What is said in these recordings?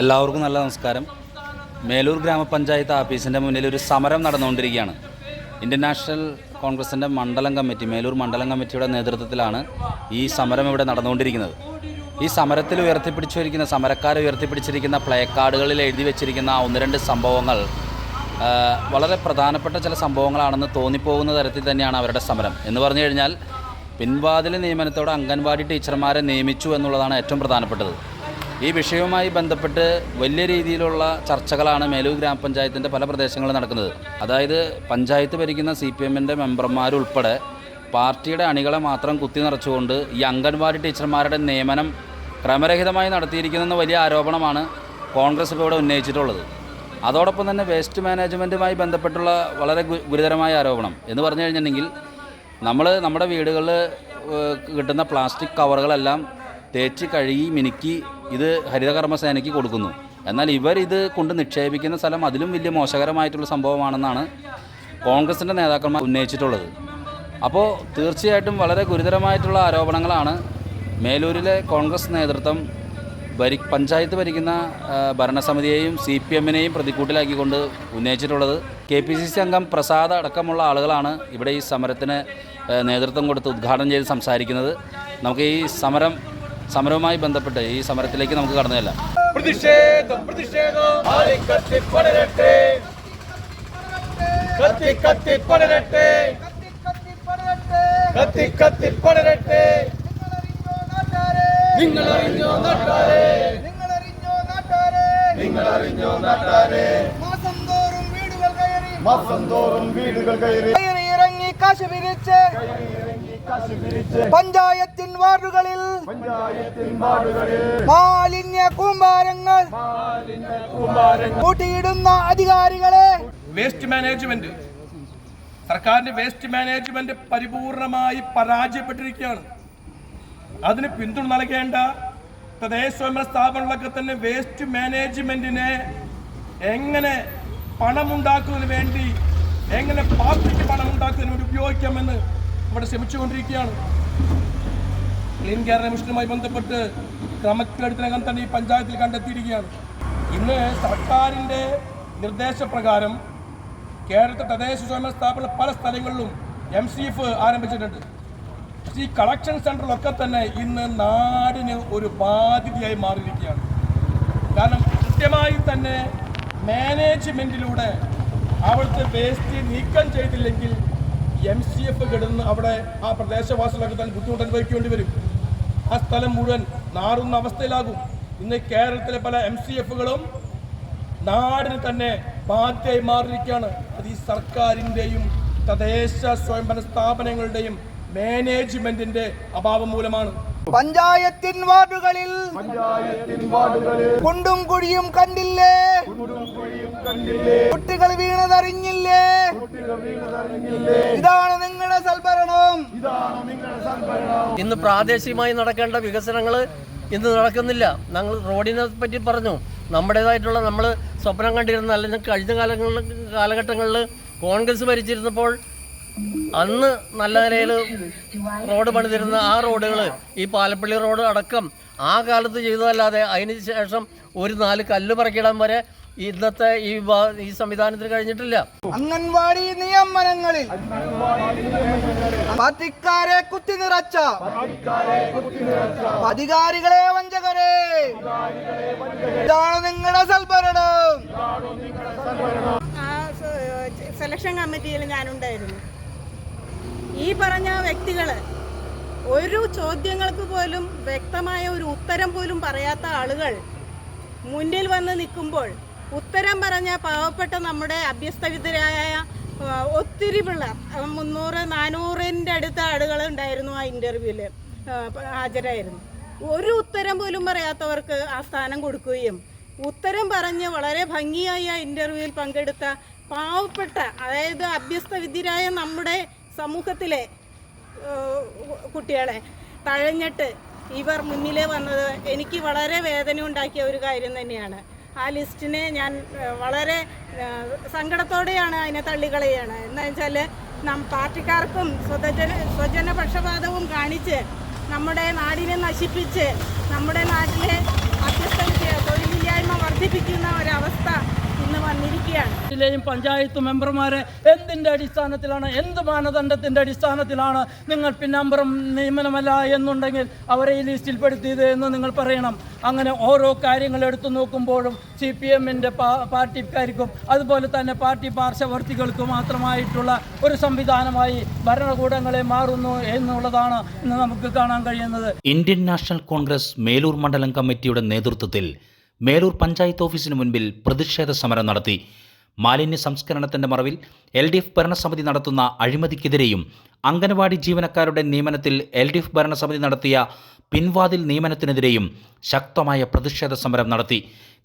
എല്ലാവർക്കും നല്ല നമസ്കാരം. മേലൂർ ഗ്രാമപഞ്ചായത്ത് ഓഫീസിന്റെ മുന്നിൽ ഒരു സമരം നടന്നുകൊണ്ടിരിക്കുകയാണ്. ഇന്ത്യൻ നാഷണൽ കോൺഗ്രസിന്റെ മണ്ഡലം കമ്മിറ്റി മേലൂർ മണ്ഡലം കമ്മിറ്റിയുടെ നേതൃത്വത്തിലാണ് ഈ സമരം ഇവിടെ നടന്നുകൊണ്ടിരിക്കുന്നത്. ഈ സമരത്തിൽ ഉയർത്തിപ്പിടിച്ചിരിക്കുന്ന സമരക്കാർ ഉയർത്തിപ്പിടിച്ചിരിക്കുന്ന പ്ലേ കാർഡുകളിൽ എഴുതി വെച്ചിരിക്കുന്ന ഒന്ന് രണ്ട് സംഭവങ്ങൾ വളരെ പ്രധാനപ്പെട്ട ചില സംഭവങ്ങളാണെന്ന് തോന്നിപ്പോകുന്ന തരത്തിൽ തന്നെയാണ് അവരുടെ സമരം. എന്ന് പറഞ്ഞു കഴിഞ്ഞാൽ പിൻവാതിൽ നിയമനത്തോടെ അംഗൻവാടി ടീച്ചർമാരെ നിയമിച്ചു എന്നുള്ളതാണ് ഏറ്റവും പ്രധാനപ്പെട്ടത്. ഈ വിഷയവുമായി ബന്ധപ്പെട്ട് വലിയ രീതിയിലുള്ള ചർച്ചകളാണ് മേലൂർ ഗ്രാമപഞ്ചായത്തിന്റെ പല പ്രദേശങ്ങളിൽ നടക്കുന്നത്. അതായത് പഞ്ചായത്ത് ഭരിക്കുന്ന സി പി എമ്മിന്റെ മെമ്പർമാരുൾപ്പെടെ പാർട്ടിയുടെ അണികളെ മാത്രം കുത്തി നിറച്ചുകൊണ്ട് ഈ അംഗൻവാടി ടീച്ചർമാരുടെ നിയമനം ക്രമരഹിതമായി നടത്തിയിരിക്കുന്നെന്ന വലിയ ആരോപണമാണ് കോൺഗ്രസ് ഇപ്പോൾ ഇവിടെ ഉന്നയിച്ചിട്ടുള്ളത്. അതോടൊപ്പം തന്നെ വേസ്റ്റ് മാനേജ്മെന്റുമായി ബന്ധപ്പെട്ടുള്ള വളരെ ഗുരുതരമായ ആരോപണം. എന്ന് പറഞ്ഞു കഴിഞ്ഞിട്ടുണ്ടെങ്കിൽ നമ്മൾ നമ്മുടെ വീടുകളിൽ കിട്ടുന്ന പ്ലാസ്റ്റിക് കവറുകളെല്ലാം തേച്ച് കഴുകി മിനുക്കി ഇത് ഹരിതകർമ്മസേനയ്ക്ക് കൊടുക്കുന്നു. എന്നാൽ ഇവർ ഇത് കൊണ്ട് നിക്ഷേപിക്കുന്ന സ്ഥലം അതിലും വലിയ മോശകരമായിട്ടുള്ള സംഭവമാണെന്നാണ് കോൺഗ്രസിന്റെ നേതാക്കന്മാർ ഉന്നയിച്ചിട്ടുള്ളത്. അപ്പോൾ തീർച്ചയായിട്ടും വളരെ ഗുരുതരമായിട്ടുള്ള ആരോപണങ്ങളാണ് മേലൂരിലെ കോൺഗ്രസ് നേതൃത്വം ഭരി പഞ്ചായത്ത് ഭരിക്കുന്ന ഭരണസമിതിയെയും സി പി എമ്മിനെയും പ്രതിക്കൂട്ടിലാക്കിക്കൊണ്ട് ഉന്നയിച്ചിട്ടുള്ളത്. കെ പി സി സി അംഗം പ്രസാദ് അടക്കമുള്ള ആളുകളാണ് ഇവിടെ ഈ സമരത്തിന് നേതൃത്വം കൊടുത്ത് ഉദ്ഘാടനം ചെയ്ത് സംസാരിക്കുന്നത്. നമുക്ക് ഈ സമരം സമരവുമായി ബന്ധപ്പെട്ട് ഈ സമരത്തിലേക്ക് നമുക്ക് കടന്നില്ല പ്രതിഷേധം നിങ്ങൾ അറിഞ്ഞോ നാട്ടാരെ? നിങ്ങൾ അറിഞ്ഞോ നാട്ടാരെ? മാസം തോറും വീടുകൾ കയറി. മാസം തോറും വീടുകൾ കയറി. കാശ് പിരിച്ച് പഞ്ചായത്തിൻ വാർഡുകളിൽ മാലിന്യ കൂമ്പാരങ്ങൾ കൂട്ടിയിടുന്ന അധികാരികളെ വേസ്റ്റ് മാനേജ്മെന്റ് സർക്കാരിന്റെ വേസ്റ്റ് മാനേജ്മെന്റ് പരിപൂർണമായി പരാജയപ്പെട്ടിരിക്കുകയാണ്. അതിന് പിന്തുണ നൽകേണ്ട തദ്ദേശ സ്വയംഭരണ സ്ഥാപനങ്ങളൊക്കെ തന്നെ വേസ്റ്റ് മാനേജ്മെന്റിനെ എങ്ങനെ പണമുണ്ടാക്കുന്നതിന് വേണ്ടി എങ്ങനെ പാർട്ടിക്ക് പണം ഉണ്ടാക്കുന്നതിന് വേണ്ടി ഉപയോഗിക്കാമെന്ന് ഇവിടെ ശ്രമിച്ചുകൊണ്ടിരിക്കുകയാണ്. ക്ലീൻ കേരള മിഷനുമായി ബന്ധപ്പെട്ട് ക്രമക്കേടത്തിനകം തന്നെ ഈ പഞ്ചായത്തിൽ കണ്ടെത്തിയിരിക്കുകയാണ്. ഇന്ന് സർക്കാരിന്റെ നിർദ്ദേശപ്രകാരം കേരളത്തെ തദ്ദേശ സ്വയം സ്ഥാപന പല സ്ഥലങ്ങളിലും എം സി എഫ് ആരംഭിച്ചിട്ടുണ്ട്. ഈ കളക്ഷൻ സെന്ററിലൊക്കെ തന്നെ ഇന്ന് നാടിന് ഒരു ബാധ്യതയായി മാറിയിരിക്കുകയാണ്. കാരണം കൃത്യമായി തന്നെ മാനേജ്മെന്റിലൂടെ അവിടുത്തെ വേസ്റ്റ് നീക്കം ചെയ്തില്ലെങ്കിൽ എം സി എഫ് കിടന്ന് അവിടെ ആ പ്രദേശവാസികളൊക്കെ തന്നെ ബുദ്ധിമുട്ട് അനുഭവിക്കേണ്ടി വരും. ആ സ്ഥലം മുഴുവൻ നാറുന്ന അവസ്ഥയിലാകും. ഇന്ന് കേരളത്തിലെ പല എം സി എഫുകളും നാടിന് തന്നെ ബാധ്യമായി മാറിയിരിക്കുകയാണ്. അത് ഈ സർക്കാരിന്റെയും തദ്ദേശ സ്വയംഭരണ സ്ഥാപനങ്ങളുടെയും മാനേജ്മെന്റിന്റെ അഭാവം മൂലമാണ്. പഞ്ചായത്തിൻ വാർഡുകളിൽ കുണ്ടും കുഴിയും കണ്ടില്ലേ? കണ്ടില്ലേ? കുട്ടികൾ വീണതറിഞ്ഞില്ലേ? കുട്ടികൾ വീണതറിഞ്ഞില്ലേ? ഇതാണ് നിങ്ങളുടെ സൽഭരണം. ഇന്ന് പ്രാദേശികമായി നടക്കേണ്ട വികസനങ്ങൾ ഇന്ന് നടക്കുന്നില്ല. ഞങ്ങൾ റോഡിനെ പറ്റി പറഞ്ഞു. നമ്മുടേതായിട്ടുള്ള നമ്മൾ സ്വപ്നം കണ്ടിരുന്ന അല്ലെങ്കിൽ കഴിഞ്ഞ കാലങ്ങളിൽ കാലഘട്ടങ്ങളിൽ കോൺഗ്രസ് ഭരിച്ചിരുന്നപ്പോൾ അന്ന് നല്ല നിലയിൽ റോഡ് പണിതിരുന്ന ആ റോഡുകൾ ഈ പാലപ്പള്ളി റോഡ് അടക്കം ആ കാലത്ത് ചെയ്തതല്ലാതെ അതിന് ശേഷം ഒരു നാല് കല്ല് പറക്കിടാൻ വരെ ഇന്നത്തെ ഈ ഈ സംവിധാനത്തിന് കഴിഞ്ഞിട്ടില്ല. അംഗൻവാടി നിയമനങ്ങളിൽ പാർട്ടിക്കാരെ കുത്തി നിറച്ച അധികാരികളെ വഞ്ചകരെ ഇതാണ് നിങ്ങളുടെ സൽഭരണം. സെലക്ഷൻ കമ്മിറ്റിയിൽ ഞാനുണ്ടായിരുന്നു. ഈ പറഞ്ഞ വ്യക്തികൾ ഒരു ചോദ്യങ്ങൾക്ക് പോലും വ്യക്തമായ ഒരു ഉത്തരം പോലും പറയാത്ത ആളുകൾ മുന്നിൽ വന്ന് നിൽക്കുമ്പോൾ ഉത്തരം പറഞ്ഞ പാവപ്പെട്ട നമ്മുടെ അഭ്യസ്തവിദ്യരായ ഒത്തിരി പിള്ളേർ മുന്നൂറ് നാനൂറിന്റെ അടുത്ത ആളുകൾ ഉണ്ടായിരുന്നു ആ ഇന്റർവ്യൂവിൽ ഹാജരായിരുന്നു. ഒരു ഉത്തരം പോലും പറയാത്തവർക്ക് ആ സ്ഥാനം കൊടുക്കുകയും ഉത്തരം പറഞ്ഞ് വളരെ ഭംഗിയായി ആ ഇന്റർവ്യൂവിൽ പങ്കെടുത്ത പാവപ്പെട്ട അതായത് അഭ്യസ്തവിദ്യരായ നമ്മുടെ സമൂഹത്തിലെ കുട്ടികളെ തഴഞ്ഞിട്ട് ഇവർ മുന്നിലേ വന്നത് എനിക്ക് വളരെ വേദന ഉണ്ടാക്കിയ ഒരു കാര്യം തന്നെയാണ്. ആ ലിസ്റ്റിനെ ഞാൻ വളരെ സങ്കടത്തോടെയാണ് അതിനെ തള്ളിക്കളയാണ് എന്ന് വെച്ചാൽ നാം പാർട്ടിക്കാർക്കും സ്വജന സ്വജന പക്ഷപാതവും കാണിച്ച് നമ്മുടെ നാടിനെ നശിപ്പിച്ച് നമ്മുടെ നാട്ടിലെ അഭ്യസ്തവിദ്യ തൊഴിലില്ലായ്മ വർദ്ധിപ്പിക്കുന്ന ഒരവസ്ഥ ഇന്ന് വന്നിരിക്കുകയാണ്. പഞ്ചായത്ത് മെമ്പർമാരെ എന്തിന്റെ അടിസ്ഥാനത്തിലാണ് എന്ത് മാനദണ്ഡത്തിന്റെ അടിസ്ഥാനത്തിലാണ് നിങ്ങൾ പിന്നാമ്പുറം നിയമനമല്ല എന്നുണ്ടെങ്കിൽ അവരെ ഈ ലിസ്റ്റിൽപ്പെടുത്തിയത് എന്ന് നിങ്ങൾ പറയണം. അങ്ങനെ ഓരോ കാര്യങ്ങൾ എടുത്തു നോക്കുമ്പോഴും സി പി എമ്മിന്റെ പാർട്ടിക്കാർക്കും അതുപോലെ തന്നെ പാർട്ടി പാർശ്വവർത്തികൾക്കും മാത്രമായിട്ടുള്ള ഒരു സംവിധാനമായി ഭരണകൂടങ്ങളെ മാറുന്നു എന്നുള്ളതാണ് ഇന്ന് നമുക്ക് കാണാൻ കഴിയുന്നത്. ഇന്ത്യൻ നാഷണൽ കോൺഗ്രസ് മേലൂർ മണ്ഡലം കമ്മിറ്റിയുടെ നേതൃത്വത്തിൽ മേലൂർ പഞ്ചായത്ത് ഓഫീസിന് മുൻപിൽ പ്രതിഷേധ സമരം നടത്തി. മാലിന്യ സംസ്കരണത്തിന്റെ മറവിൽ എൽ ഡി എഫ് ഭരണസമിതി നടത്തുന്ന അഴിമതിക്കെതിരെയും അംഗനവാടി ജീവനക്കാരുടെ നിയമനത്തിൽ എൽ ഡി എഫ് ഭരണസമിതി നടത്തിയ പിൻവാതിൽ നിയമനത്തിനെതിരെയും ശക്തമായ പ്രതിഷേധ സമരം നടത്തി.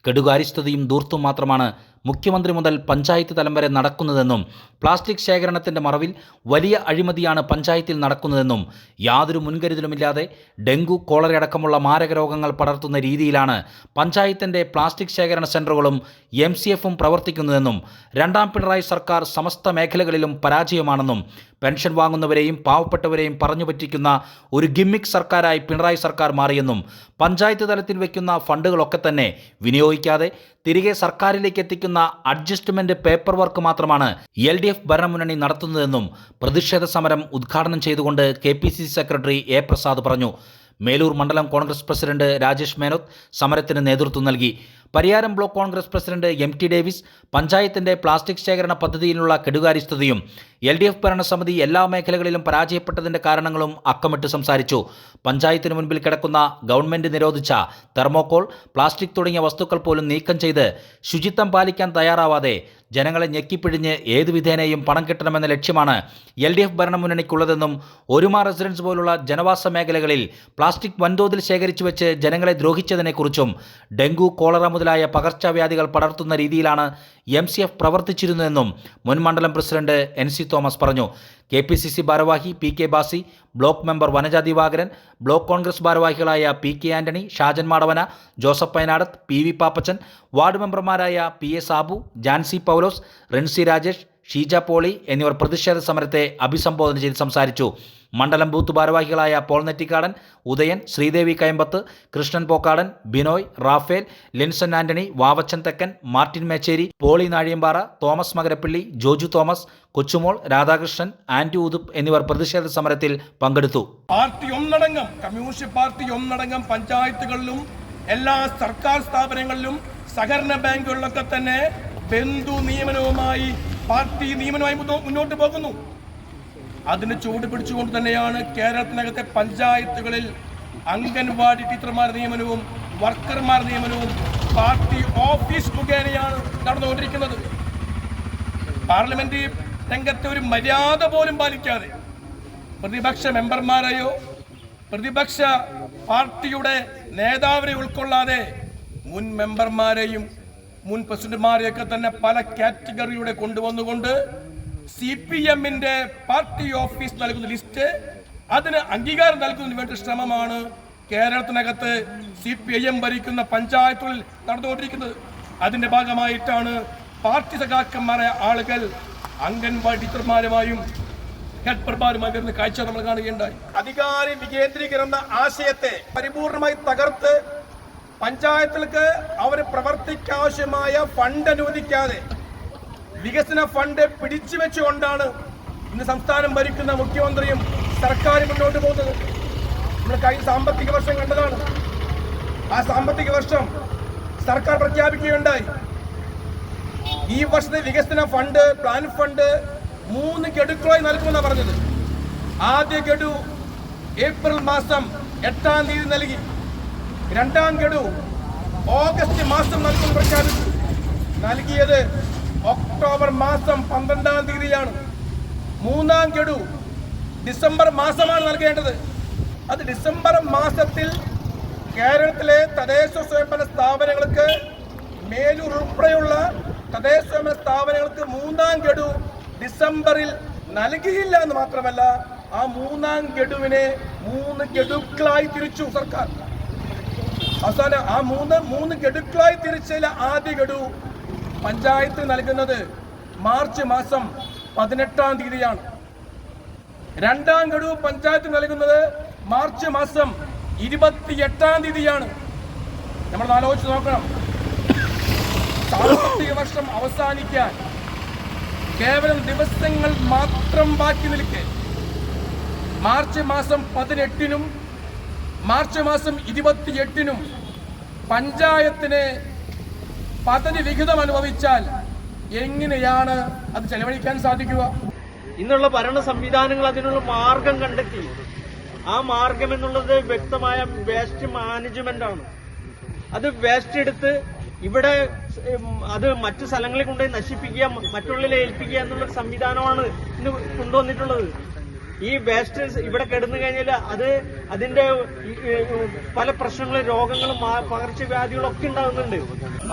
കെടുകാര്യസ്ഥതയും ദൂർത്തും മാത്രമാണ് മുഖ്യമന്ത്രി മുതൽ പഞ്ചായത്ത് തലം വരെ നടക്കുന്നതെന്നും പ്ലാസ്റ്റിക് ശേഖരണത്തിന്റെ മറവിൽ വലിയ അഴിമതിയാണ് പഞ്ചായത്തിൽ നടക്കുന്നതെന്നും യാതൊരു മുൻകരുതലുമില്ലാതെ ഡെങ്കു കോളറയടക്കമുള്ള മാരക രോഗങ്ങൾ പടർത്തുന്ന രീതിയിലാണ് പഞ്ചായത്തിന്റെ പ്ലാസ്റ്റിക് ശേഖരണ സെന്ററുകളും എം സി എഫും പ്രവർത്തിക്കുന്നതെന്നും രണ്ടാം പിണറായി സർക്കാർ സമസ്ത മേഖലകളിലും പരാജയമാണെന്നും പെൻഷൻ വാങ്ങുന്നവരെയും പാവപ്പെട്ടവരെയും പറഞ്ഞു പറ്റിക്കുന്ന ഒരു ഗിമ്മിക് സർക്കാരായി പിണറായി സർക്കാർ മാറിയെന്നും പഞ്ചായത്ത് തലത്തിൽ വയ്ക്കുന്ന ഫണ്ടുകളൊക്കെ തന്നെ വിനിയോഗിക്കാതെ തിരികെ സർക്കാരിലേക്ക് എത്തിക്കുന്ന അഡ്ജസ്റ്റ്മെന്റ് പേപ്പർ വർക്ക് മാത്രമാണ് എൽ ഡി എഫ് ഭരണമുന്നണി നടത്തുന്നതെന്നും പ്രതിഷേധ സമരം ഉദ്ഘാടനം ചെയ്തുകൊണ്ട് K P C C secretary A Prasad പറഞ്ഞു. മേലൂർ മണ്ഡലം കോൺഗ്രസ് പ്രസിഡന്റ് രാജേഷ് മേനോത്ത് സമരത്തിന് നേതൃത്വം നൽകി. Pariyaram block Congress president M T Davis പഞ്ചായത്തിന്റെ പ്ലാസ്റ്റിക് ശേഖരണ പദ്ധതിയിലുള്ള കെടുകാര്യസ്ഥതയും എൽ ഡി എഫ് ഭരണസമിതി എല്ലാ മേഖലകളിലും പരാജയപ്പെട്ടതിന്റെ കാരണങ്ങളും അക്കമിട്ട് സംസാരിച്ചു. പഞ്ചായത്തിന് മുൻപിൽ കിടക്കുന്ന ഗവൺമെന്റ് നിരോധിച്ച തെർമോക്കോൾ പ്ലാസ്റ്റിക് തുടങ്ങിയ വസ്തുക്കൾ പോലും നീക്കം ചെയ്ത് ശുചിത്വം പാലിക്കാൻ തയ്യാറാവാതെ ജനങ്ങളെ ഞെക്കിപ്പിഴിഞ്ഞ് ഏതു വിധേനയും പണം കിട്ടണമെന്ന ലക്ഷ്യമാണ് എൽ ഡി എഫ് ഭരണമുന്നണിക്കുള്ളതെന്നും ഒരുമ റെസിഡൻസ് പോലുള്ള ജനവാസ മേഖലകളിൽ പ്ലാസ്റ്റിക് വൻതോതിൽ ശേഖരിച്ചു വെച്ച് ജനങ്ങളെ ദ്രോഹിച്ചതിനെക്കുറിച്ചും ഡെങ്കു കോളറ മുതലായ പകർച്ചവ്യാധികൾ പടർത്തുന്ന രീതിയിലാണ് എം സി എഫ് പ്രവർത്തിച്ചിരുന്നതെന്നും മുൻമണ്ഡലം പ്രസിഡന്റ് എൻ സി തോമസ് പറഞ്ഞു. കെ പി സി സി ഭാരവാഹി P K Basi block member Vanaja Divakaran block Congress ഭാരവാഹികളായ P K Antony Shajan Madavana Joseph Painadath P V Pappachan ward മെമ്പർമാരായ P A Sabu Jancy Paulose Rincy Rajesh Sheeja Poly എന്നിവർ പ്രതിഷേധ സമരത്തെ അഭിസംബോധന ചെയ്ത് സംസാരിച്ചു. മണ്ഡലം ബൂത്ത് ഭാരവാഹികളായ Paul Nettikkadan Udayan Sreedevi Kayambath Krishnan Pokkadan Binoy Raphael Linson Antony Vavachan Thekkan Martin Mecheri Poly Naziyampara Thomas Makarappally Joju Thomas Kochumol Radhakrishnan Anty Uthup എന്നിവർ പ്രതിഷേധ സമരത്തിൽ പങ്കെടുത്തു. പാർട്ടി ഒന്നടങ്കം കമ്മ്യൂണിസ്റ്റ് പാർട്ടി ഒന്നടങ്കം പഞ്ചായത്തുകളിലും എല്ലാ സർക്കാർ സ്ഥാപനങ്ങളിലും സഹകരണ ബാങ്കുകളിലൊക്കെ തന്നെ ബന്ധു നിയമനവുമായി പാർട്ടി നിയമനമായി മുന്നോട്ട് പോകുന്നു. അതിന് ചൂട് പിടിച്ചുകൊണ്ട് തന്നെയാണ് കേരളത്തിനകത്തെ പഞ്ചായത്തുകളിൽ അംഗൻവാടി ടീച്ചർമാർ നിയമനവും വർക്കർമാർ നിയമനവും പാർട്ടി ഓഫീസ് മുഖേനയാണ് നടന്നുകൊണ്ടിരിക്കുന്നത്. പാർലമെന്റ് രംഗത്തെ ഒരു മര്യാദ പോലും പാലിക്കാതെ പ്രതിപക്ഷ മെമ്പർമാരെയോ പ്രതിപക്ഷ പാർട്ടിയുടെ നേതാവിനെ ഉൾക്കൊള്ളാതെ മുൻ മെമ്പർമാരെയും മുൻ പ്രസിഡന്റുമാരെയൊക്കെ തന്നെ പല കാറ്റഗറിയുടെ കൊണ്ടുവന്നുകൊണ്ട് സി പി എമ്മിന്റെ പാർട്ടി ഓഫീസ് നൽകുന്ന ലിസ്റ്റ് അതിന് അംഗീകാരം നൽകുന്നതിന് വേണ്ടി ശ്രമമാണ് കേരളത്തിനകത്ത് സി പി ഐ എം ഭരിക്കുന്ന പഞ്ചായത്തുകളിൽ നടന്നുകൊണ്ടിരിക്കുന്നത്. അതിന്റെ ഭാഗമായിട്ടാണ് പാർട്ടി സഖാക്കന്മാരായ ആളുകൾ അംഗൻവാടി ടീച്ചർമാരുമായും ഹെൽപ്പർമാരുമായി വരുന്ന കാഴ്ച നമ്മൾ കാണുകയുണ്ടായി. അധികാരി വികേന്ദ്രീകരണം ആശയത്തെ പരിപൂർണമായി തകർത്ത് പഞ്ചായത്തുകൾക്ക് അവർ പ്രവർത്തിക്കാവശ്യമായ ഫണ്ട് അനുവദിക്കാതെ വികസന ഫണ്ട് പിടിച്ചു വെച്ചുകൊണ്ടാണ് ഇന്ന് സംസ്ഥാനം ഭരിക്കുന്ന മുഖ്യമന്ത്രിയും സർക്കാർ മുന്നോട്ട് പോകുന്നത്. നമ്മൾ കഴിഞ്ഞ സാമ്പത്തിക വർഷം കണ്ടതാണ്. ആ സാമ്പത്തിക വർഷം സർക്കാർ പ്രഖ്യാപിക്കുകയുണ്ടായി. ഈ വർഷത്തെ വികസന ഫണ്ട് പ്ലാൻ ഫണ്ട് മൂന്ന് ഗഡുക്കളായി നൽകുമെന്നാണ് പറഞ്ഞത്. ആദ്യ ഗഡു ഏപ്രിൽ മാസം എട്ടാം തീയതി നൽകി. രണ്ടാം ഗഡു ഓഗസ്റ്റ് മാസം നൽകും പ്രഖ്യാപിച്ചു. നൽകിയത് ഒക്ടോബർ മാസം പന്ത്രണ്ടാം തീയതിയാണ്. മൂന്നാം ഗഡു ഡിസംബർ മാസമാണ് നൽകേണ്ടത്. അത് ഡിസംബർ മാസത്തിൽ കേരളത്തിലെ തദ്ദേശ സ്വയംഭരണ സ്ഥാപനങ്ങൾക്ക് മേലൂർ ഉൾപ്പെടെയുള്ള തദ്ദേശ സ്വയംഭരണ സ്ഥാപനങ്ങൾക്ക് മൂന്നാം ഗഡു ഡിസംബറിൽ നൽകിയില്ല എന്ന് മാത്രമല്ല ആ മൂന്നാം ഗഡുവിനെ മൂന്ന് ഗഡുക്കളായി തിരിച്ചു സർക്കാർ. അവസാനം ആ മൂന്ന് മൂന്ന് ഗഡുക്കളായി തിരിച്ചതിലെ ആദ്യ ഗഡു പഞ്ചായത്ത് നൽകുന്നത് മാർച്ച് മാസം പതിനെട്ടാം തീയതിയാണ്. രണ്ടാം ഗഡു പഞ്ചായത്ത് നൽകുന്നത് മാർച്ച് മാസം ഇരുപത്തിയെട്ടാം തീയതിയാണ്. നമ്മൾ ആലോചിച്ച് നോക്കണം. സാമ്പത്തിക വർഷം അവസാനിക്കാൻ കേവലം ദിവസങ്ങൾ മാത്രം ബാക്കി നിൽക്കെ. മാർച്ച് മാസം പതിനെട്ടിനും മാർച്ച് മാസം ഇരുപത്തിയെട്ടിനും പഞ്ചായത്തിന് പദ്ധതി വിഹിതം അനുഭവിച്ചാൽ എങ്ങനെയാണ് അത് ചെലവഴിക്കാൻ സാധിക്കുക? ഇന്നുള്ള ഭരണ സംവിധാനങ്ങൾ അതിനുള്ള മാർഗം കണ്ടെത്തി. ആ മാർഗം എന്നുള്ളത് വ്യക്തമായ വേസ്റ്റ് മാനേജ്മെന്റ് ആണ്. അത് വേസ്റ്റ് എടുത്ത് ഇവിടെ അത് മറ്റു സ്ഥലങ്ങളിൽ കൊണ്ടുപോയി നശിപ്പിക്കുക മറ്റുള്ളിൽ ഏൽപ്പിക്കുക എന്നുള്ള സംവിധാനമാണ് ഇന്ന് കൊണ്ടുവന്നിട്ടുള്ളത്. ഈ വേസ്റ്റ് ഇവിടെ കിടന്നു കഴിഞ്ഞാൽ അത് അതിന്റെ പല പ്രശ്നങ്ങളും രോഗങ്ങളും പകർച്ചവ്യാധികളും ഒക്കെ ഉണ്ടാകുന്നുണ്ട്.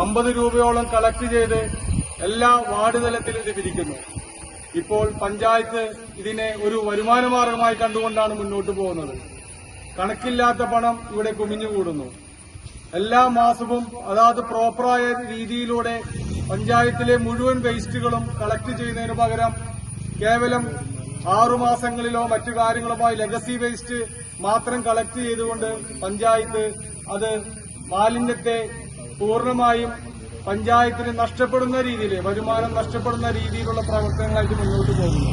അമ്പത് രൂപയോളം കളക്ട് ചെയ്ത് എല്ലാ വാർഡ് തലത്തിലും ഇത് പിരിക്കുന്നു. ഇപ്പോൾ പഞ്ചായത്ത് ഇതിനെ ഒരു വരുമാന മാർഗമായി കണ്ടുകൊണ്ടാണ് മുന്നോട്ട് പോകുന്നത്. കണക്കില്ലാത്ത പണം ഇവിടെ കുമിഞ്ഞുകൂടുന്നു എല്ലാ മാസവും അതാത് പ്രോപ്പറായ രീതിയിലൂടെ പഞ്ചായത്തിലെ മുഴുവൻ വേസ്റ്റുകളും കളക്ട് ചെയ്യുന്നതിന് പകരം കേവലം ആറു മാസങ്ങളിലോ മറ്റു കാര്യങ്ങളുമായി ലെഗസി വേസ്റ്റ് മാത്രം കളക്ട് ചെയ്തുകൊണ്ട് പഞ്ചായത്ത് അത് മാലിന്യത്തെ പൂർണമായും പഞ്ചായത്തിന് നഷ്ടപ്പെടുന്ന രീതിയിൽ വരുമാനം നഷ്ടപ്പെടുന്ന രീതിയിലുള്ള പ്രവർത്തനങ്ങളായിട്ട് മുന്നോട്ട് പോകുന്നു.